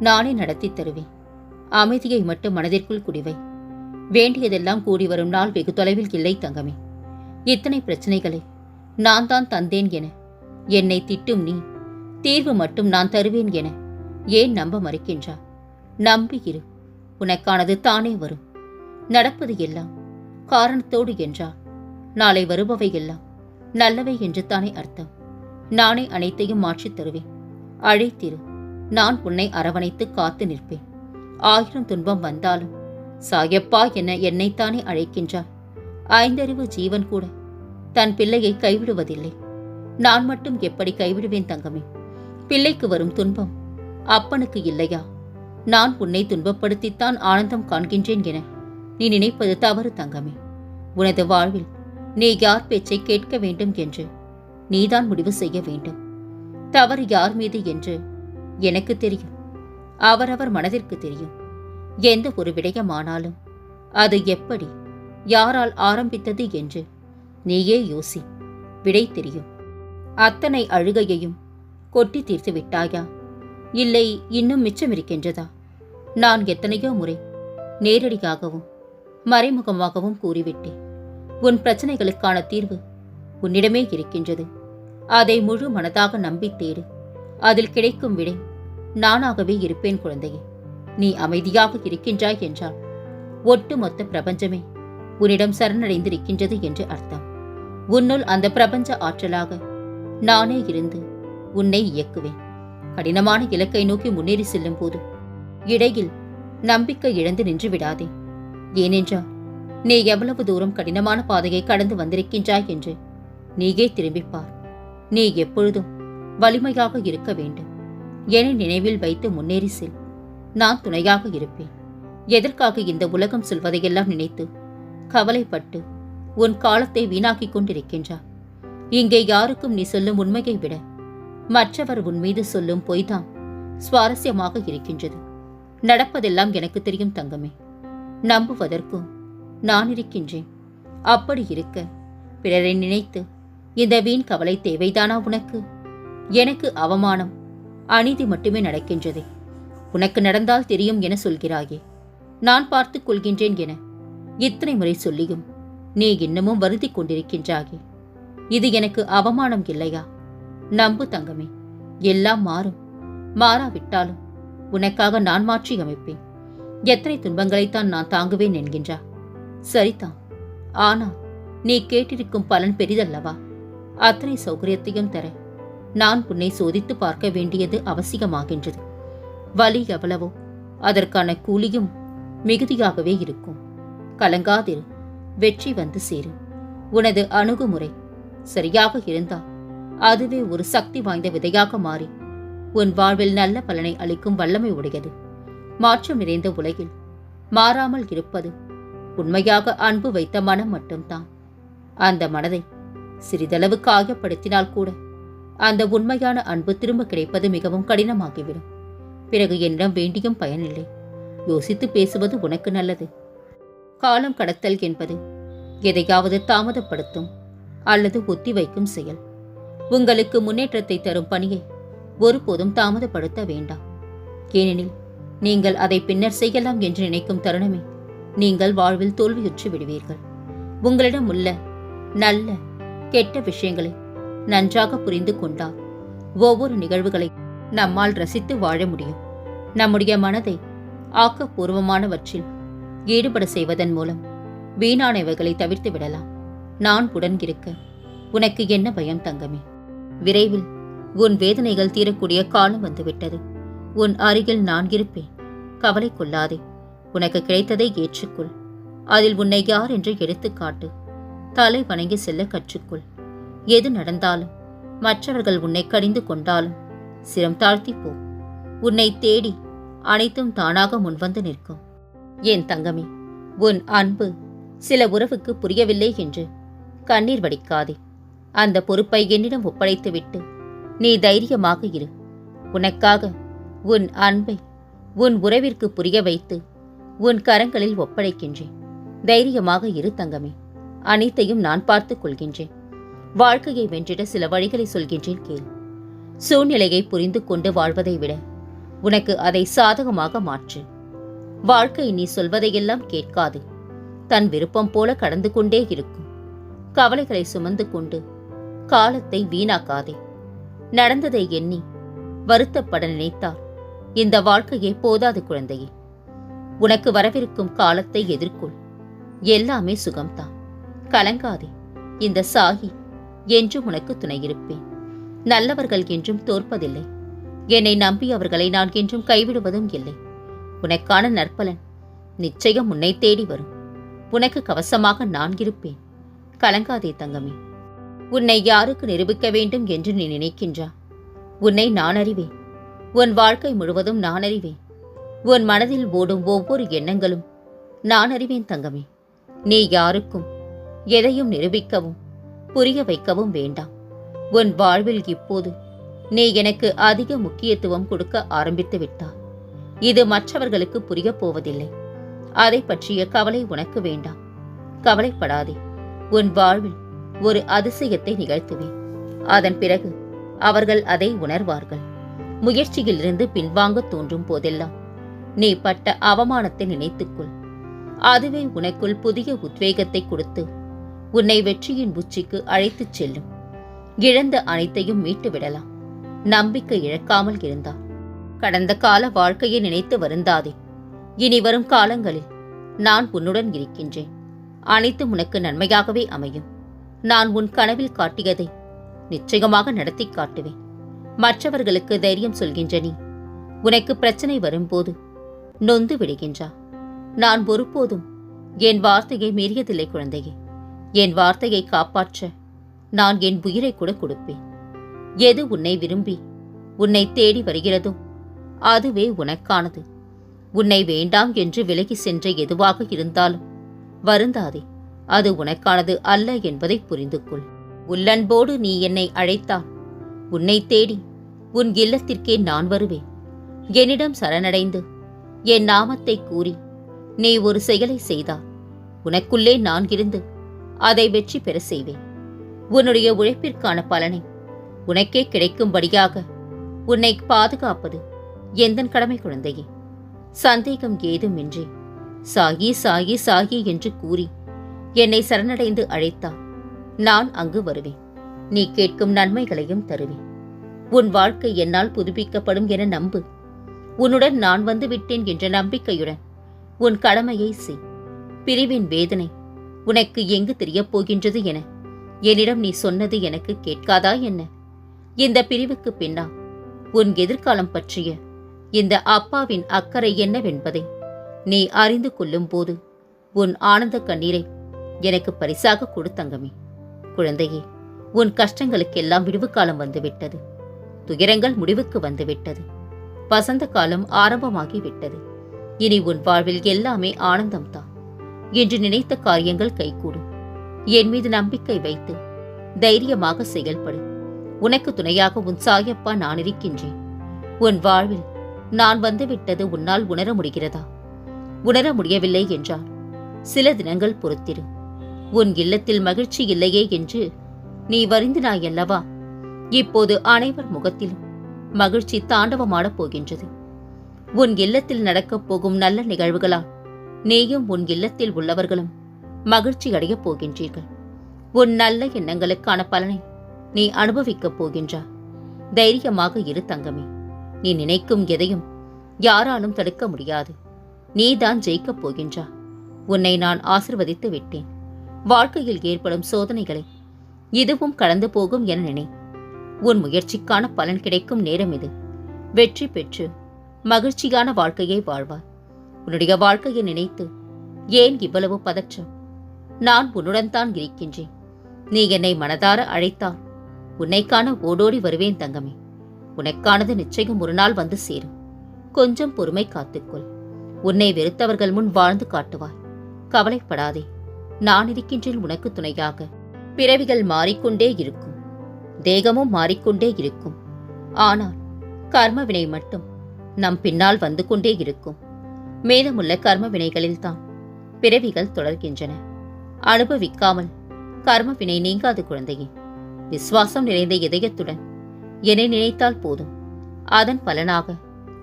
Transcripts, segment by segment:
நானே நடத்தித் தருவேன். அமைதியை மட்டும் மனதிற்குள் குடிவை. வேண்டியதெல்லாம் கூடி வரும் நாள் வெகு தொலைவில் இல்லை தங்கமே. இத்தனை பிரச்சனைகளை நான் தான் தந்தேன் என என்னை திட்டும் நீ தீர்வு மட்டும் நான் தருவேன் என ஏன் நம்ப மறுக்கின்றா? நம்பி இரு. உனக்கானது தானே வரும். நடப்பது எல்லாம் காரணத்தோடு என்றால் நாளை வருபவை எல்லாம் நல்லவை என்று தானே அர்த்தம். நானே அனைத்தையும் மாற்றித் தருவேன். அழைத்திரு. நான் உன்னை அரவணைத்து காத்து நிற்பேன். ஆயிரம் துன்பம் வந்தாலும் சாயப்பா என என்னைத்தானே அழைக்கின்றார். ஐந்தறிவு ஜீவன் கூட தன் பிள்ளையை கைவிடுவதில்லை. நான் மட்டும் எப்படி கைவிடுவேன் தங்கமே? பிள்ளைக்கு வரும் துன்பம் அப்பனுக்கு இல்லையா? நான் உன்னை துன்பப்படுத்தித்தான் ஆனந்தம் காண்கின்றேன் என நீ நினைப்பது தவறு தங்கமே. உனது வாழ்வில் நீ யார் பேச்சை கேட்க வேண்டும் என்று நீதான் முடிவு செய்ய வேண்டும். தவறு யார் மீது என்று எனக்கு தெரியும். அவரவர் மனதிற்கு தெரியும். எந்த ஒரு விடயமானாலும் அது எப்படி யாரால் ஆரம்பித்தது என்று நீயே யோசி. விடை தெரியும். அத்தனை அழுகையையும் கொட்டி தீர்த்து விட்டாயா? இல்லை இன்னும் மிச்சம் இருக்கின்றதா? நான் எத்தனையோ முறை நேரடியாகவும் மறைமுகமாகவும் கூறிவிட்டேன். உன் பிரச்சனைகளுக்கான தீர்வு உன்னிடமே இருக்கின்றது. அதை முழு மனதாக நம்பி தேடு அதில் கிடைக்கும் விடை நானாகவே இருப்பேன் குழந்தையே. நீ அமைதியாக இருக்கின்றாய் என்றால் ஒட்டுமொத்த பிரபஞ்சமே உன்னிடம் சரணடைந்திருக்கின்றது என்று அர்த்தம். உன்னுள் அந்த பிரபஞ்ச ஆற்றலாக நானே இருந்து உன்னை இயக்குவேன். கடினமான இலக்கை நோக்கி முன்னேறி செல்லும் போது இடையில் நம்பிக்கை இழந்து நின்று விடாதே. ஏனென்றால் நீ எவ்வளவு தூரம் கடினமான பாதையை கடந்து வந்திருக்கின்றாய் என்று நீயே திரும்பிப் பார் நீ எப்பொழுதும் வலிமையாக இருக்க வேண்டும். என்னை நினைவில் வைத்து முன்னேறி செல். நான் துணையாக இருப்பேன். எதற்காக இந்த உலகம் சொல்வதையெல்லாம் நினைத்து கவலைப்பட்டு உன் காலத்தை வீணாக்கிக் கொண்டிருக்கின்றார் இங்கே யாருக்கும் நீ சொல்லும் உண்மையை விட மற்றவர் உன் மீது சொல்லும் பொய்தான் சுவாரஸ்யமாக இருக்கின்றது. நடப்பதெல்லாம் எனக்கு தெரியும் தங்கமே. நம்புவதற்கும் நான் இருக்கின்றேன். அப்படி இருக்க பிறரை நினைத்து இந்த வீண் கவலை தேவைதானா உனக்கு? எனக்கு அவமானம் அநீதி மட்டுமே நடக்கின்றது. உனக்கு நடந்தால் தெரியும் என சொல்கிறாயே. நான் பார்த்துக் கொள்கின்றேன் என இத்தனை முறை சொல்லியும் நீ இன்னமும் வருந்திக் கொண்டிருக்கின்றாயே. இது எனக்கு அவமானம் இல்லையா? நம்பு தங்கமே எல்லாம் மாறும். மாறாவிட்டாலும் உனக்காக நான் மாற்றி அமைப்பேன். எத்தனை துன்பங்களைத்தான் நான் தாங்குவேன் என்கின்றா. சரிதான் ஆனால் நீ கேட்டிருக்கும் பலன் பெரிதல்லவா? அத்தனை சௌகரியத்தையும் தர நான் உன்னை சோதித்து பார்க்க வேண்டியது அவசியமாகின்றது. வலி எவ்வளவோ அதற்கான கூலியும் மிகுதியாகவே இருக்கும். கலங்காதிரு வெற்றி வந்து சேரும். உனது அணுகுமுறை சரியாக இருந்தால் அதுவே ஒரு சக்தி வாய்ந்த விதையாக மாறி உன் வாழ்வில் நல்ல பலனை அளிக்கும் வல்லமை உடையது. மாற்றம் நிறைந்த உலகில் மாறாமல் இருப்பது உண்மையாக அன்பு வைத்த மனம் மட்டும்தான். அந்த மனதை சிறிதளவு காயப்படுத்தினால் கூட அந்த உண்மையான அன்பு திரும்ப கிடைப்பது மிகவும் கடினமாகிவிடும். பிறகு என்னிடம் வேண்டியும் பயனில்லை. யோசித்து பேசுவது உனக்கு நல்லது. காலம் கடத்தல் என்பது எதையாவது தாமதப்படுத்தும் அல்லது ஒத்திவைக்கும் செயல். உங்களுக்கு முன்னேற்றத்தை தரும் பணியை ஒருபோதும் தாமதப்படுத்த வேண்டாம். ஏனெனில் நீங்கள் அதை பின்னர் செய்யலாம் என்று நினைக்கும் தருணமே நீங்கள் வாழ்வில் தோல்வியுற்று விடுவீர்கள். உங்களிடம் உள்ள நல்ல கெட்ட விஷயங்களை நன்றாக புரிந்து கொண்டால் ஒவ்வொரு நிகழ்வுகளை நம்மால் ரசித்து வாழ முடியும். நம்முடைய மனதை ஆக்கப்பூர்வமானவற்றில் ஈடுபட செய்வதன் மூலம் வீணானவைகளை தவிர்த்து விடலாம். நான் உடன் இருக்க உனக்கு என்ன பயம் தங்கமே? விரைவில் உன் வேதனைகள் தீரக்கூடிய காலம் வந்துவிட்டது. உன் அருகில் நான் இருப்பேன். கவலை கொள்ளாதே. உனக்கு கிடைத்ததை ஏற்றுக்கொள். அதில் உன்னை யார் என்று எடுத்துக் காட்டு தலை வணங்கி செல்ல கற்றுக்கொள். எது நடந்தாலும் மற்றவர்கள் உன்னை கடிந்து கொண்டாலும் சிரம் தாழ்த்தி போ உன்னை தேடி அனைத்தும் தானாக முன்வந்து நிற்கும். என் தங்கமே உன் அன்பு சில உறவுக்கு புரியவில்லை என்று கண்ணீர் வடிக்காதே. அந்த பொறுப்பை என்னிடம் ஒப்படைத்துவிட்டு நீ தைரியமாக இரு. உனக்காக உன் அன்பை உன் உறவிற்கு புரிய வைத்து உன் கரங்களில் ஒப்படைக்கின்றேன். தைரியமாக இரு தங்கமே. அனைத்தையும் நான் பார்த்துக் கொள்கின்றேன். வாழ்க்கையை வென்றிட சில வழிகளை சொல்கின்றேன் கேள். சூழ்நிலையை புரிந்து கொண்டு வாழ்வதை விட உனக்கு அதை சாதகமாக மாற்று. வாழ்க்கை நீ சொல்வதையெல்லாம் கேட்காது. தன் விருப்பம் போல கடந்து கொண்டே இருக்கும். கவலைகளை சுமந்து கொண்டு காலத்தை வீணாக்காதே. நடந்ததை எண்ணி வருத்தப்பட நினைத்தால் இந்த வாழ்க்கையே போதாது குழந்தையே. உனக்கு வரவிருக்கும் காலத்தை எதிர்கொள். எல்லாமே சுகம்தான். கலங்காதே. இந்த சாகி என்றும் உனக்கு துணையிருப்பேன். நல்லவர்கள் என்றும் தோற்பதில்லை. என்னை நம்பி அவர்களை நான் என்றும் கைவிடுவதும் இல்லை. உனக்கான நற்பலன் நிச்சயம் உன்னை தேடி வரும். உனக்கு கவசமாக நான் இருப்பேன். கலங்காதே தங்கமே. உன்னை யாருக்கு நிரூபிக்க வேண்டும் என்று நீ நினைக்கின்றா? உன்னை நான் அறிவேன். உன் வாழ்க்கை முழுவதும் நான் அறிவேன். உன் மனதில் ஓடும் ஒவ்வொரு எண்ணங்களும் நான் அறிவேன் தங்கமே. நீ யாருக்கும் எதையும் நிரூபிக்கவும் புரிய வைக்கவும் வேண்டாம். உன் வாழ்வில் இப்போது நீ எனக்கு அதிக முக்கியத்துவம் கொடுக்க ஆரம்பித்து விட்டாய். இது மற்றவர்களுக்கு புரியப் போவதில்லை. அதை பற்றிய கவலை உனக்கு வேண்டாம். கவலைப்படாதே. உன் வாழ்வில் ஒரு அதிசயத்தை நிகழ்த்துவேன். அதன் பிறகு அவர்கள் அதை உணர்வார்கள். முயற்சியிலிருந்து பின்வாங்க தோன்றும் போதெல்லாம் நீ பட்ட அவமானத்தை நினைத்துக்கொள். அதுவே உனக்குள் புதிய உத்வேகத்தை கொடுத்து உன்னை வெற்றியின் உச்சிக்கு அழைத்துச் செல்லும். இழந்த அனைத்தையும் மீட்டு விடலாம் நம்பிக்கை இழக்காமல் இருந்தார் கடந்த கால வாழ்க்கையை நினைத்து வருந்தாதே. இனி வரும் காலங்களில் நான் உன்னுடன் இருக்கின்றேன். அனைத்தும் உனக்கு நன்மையாகவே அமையும். நான் உன் கனவில் காட்டியதை நிச்சயமாக நடத்தி காட்டுவேன். மற்றவர்களுக்கு தைரியம் சொல்கின்ற நீ உனக்கு பிரச்சனை வரும்போது நொந்து விடுகின்றா. நான் ஒருபோதும் என் வார்த்தையை மீறியதில்லை குழந்தையே. என் வார்த்தையை காப்பாற்ற நான் என் உயிரை கூட கொடுப்பேன். எது உன்னை விரும்பி உன்னை தேடி வருகிறதோ அதுவே உனக்கானது. உன்னை வேண்டாம் என்று விலகி சென்ற எதுவாக இருந்தாலும் வருந்தாதே அது உனக்கானது அல்ல என்பதை புரிந்து கொள் உள்ளன்போடு நீ என்னை அழைத்தால் உன்னை தேடி உன் இல்லத்திற்கே நான் வருவேன். என்னிடம் சரணடைந்து என் நாமத்தை கூறி நீ ஒரு செயலை செய்தால் உனக்குள்ளே நான் இருந்து அதை வெற்றி பெற செய்வேன். உன்னுடைய உழைப்பிற்கான பலனை உனக்கே கிடைக்கும்படியாக உன்னை பாதுகாப்பது எந்தன் கடமை குழந்தையே? சந்தேகம் ஏதுமின்றி சாகி சாகி சாகி என்று கூறி என்னை சரணடைந்து அழைத்தால் நான் அங்கு வருவேன். நீ கேட்கும் நன்மைகளையும் தருவேன். உன் வாழ்க்கை என்னால் புதுப்பிக்கப்படும் என நம்பு. உன்னுடன் நான் வந்து விட்டேன் என்ற நம்பிக்கையுடன் உன் கடமையை செய். பிரிவின் வேதனை உனக்கு எங்கு தெரியப் போகின்றது என? என்னிடம் நீ சொன்னது எனக்கு கேட்காதா என்ன? இந்த பிரிவுக்கு பின்னா உன் எதிர்காலம் பற்றிய இந்த அப்பாவின் அக்கறை என்னவென்பதை நீ அறிந்து கொள்ளும் போது உன் ஆனந்த கண்ணீரை எனக்கு பரிசாக கொடுத்தங்கமே குழந்தையே உன் கஷ்டங்களுக்கெல்லாம் விடுவு காலம் வந்துவிட்டது. துயரங்கள் முடிவுக்கு வந்துவிட்டது. வசந்த காலம் ஆரம்பமாகி விட்டது இனி உன் வாழ்வில் எல்லாமே ஆனந்தம்தான். என்று நினைத்த காரியங்கள் கைகூடும். என் மீது நம்பிக்கை வைத்து தைரியமாக செயல்படு. உனக்கு துணையாக உன் சாயப்பா நான் இருக்கின்றேன். உன் வாழ்வில் நான் வந்துவிட்டது உன்னால் உணர முடிகிறதா? உணர முடியவில்லை என்றால் சில தினங்கள் பொறுத்திரு. உன் இல்லத்தில் மகிழ்ச்சி இல்லையே என்று நீ வருந்தினாய் அல்லவா இப்போது அனைவர் முகத்திலும் மகிழ்ச்சி தாண்டவமாடப் போகின்றது. உன் இல்லத்தில் நடக்கப் போகும் நல்ல நிகழ்வுகளால் நீயும் உன் இல்லத்தில் உள்ளவர்களும் மகிழ்ச்சி அடையப் போகின்றீர்கள். உன் நல்ல எண்ணங்களுக்கான பலனை நீ அனுபவிக்கப் போகின்றாய் தைரியமாக இரு தங்கமே. நீ நினைக்கும் எதையும் யாராலும் தடுக்க முடியாது. நீதான் ஜெயிக்கப் போகின்றா. உன்னை நான் ஆசிர்வதித்து விட்டேன். வாழ்க்கையில் ஏற்படும் சோதனைகளை இதுவும் கடந்து போகும் என நினை. உன் முயற்சிக்கான பலன் கிடைக்கும் நேரம் இது. வெற்றி பெற்று மகிழ்ச்சியான வாழ்க்கையை வாழ்வார் உன்னுடைய வாழ்க்கையை நினைத்து ஏன் இவ்வளவு பதற்றம்? நான் உன்னுடன் தான் இருக்கின்றேன். நீ என்னை மனதார அழைத்தால் உன்னைக்கான ஓடோடி வருவேன் தங்கமே. உனக்கானது நிச்சயம் ஒரு நாள் வந்து சேரும். கொஞ்சம் பொறுமை காத்துக்கொள். உன்னை வெறுத்தவர்கள் முன் வாழ்ந்து காட்டுவாய். கவலைப்படாதே. நான் இருக்கின்றேன் உனக்கு துணையாக. பிறவிகள் மாறிக்கொண்டே இருக்கும். தேகமும் மாறிக்கொண்டே இருக்கும். ஆனால் கர்மவினை மட்டும் நம் பின்னால் வந்து கொண்டே இருக்கும். மேலமுள்ள கர்ம வினைகளில்தான் பிறவிகள் தொடர்கின்றன. அனுபவிக்காமல் கர்ம வினை நீங்காது குழந்தையே. விசுவாசம் நிறைந்த இதயத்துடன் என்னை நினைத்தால் போதும். அதன் பலனாக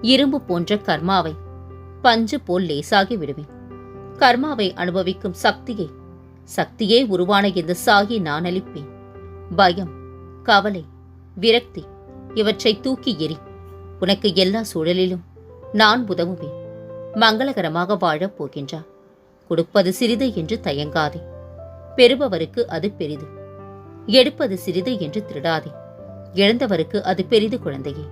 இரும்பு போன்ற கர்மாவை பஞ்சு போல் லேசாகி விடுவேன். கர்மாவை அனுபவிக்கும் சக்தியை சக்தியே உருவான இந்த சாகி நான் அளிப்பேன். பயம் கவலை விரக்தி இவற்றை தூக்கி எறி உனக்கு எல்லா சூழலிலும் நான் உதவுவேன். மங்களகரமாக வாழப் போகின்றார் கொடுப்பது சிறிது என்று தயங்காதே. பெறுபவருக்கு அது பெரிது. எடுப்பது சிறிது என்று திருடாதே. இழந்தவருக்கு அது பெரிது குழந்தையே.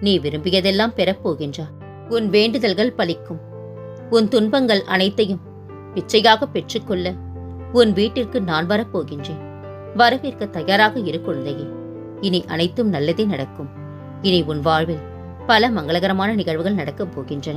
நீ விரும்பியதெல்லாம் பெறப்போகின்றார் உன் வேண்டுதல்கள் பலிக்கும். உன் துன்பங்கள் அனைத்தையும் பிச்சையாக பெற்றுக்கொள்ள உன் வீட்டிற்கு நான் வரப்போகின்றேன் வரவேற்க தயாராக இரு குழந்தையே. இனி அனைத்தும் நல்லதே நடக்கும். இனி உன் வாழ்வில் பல மங்களகரமான நிகழ்வுகள் நடக்கப் போகின்றன.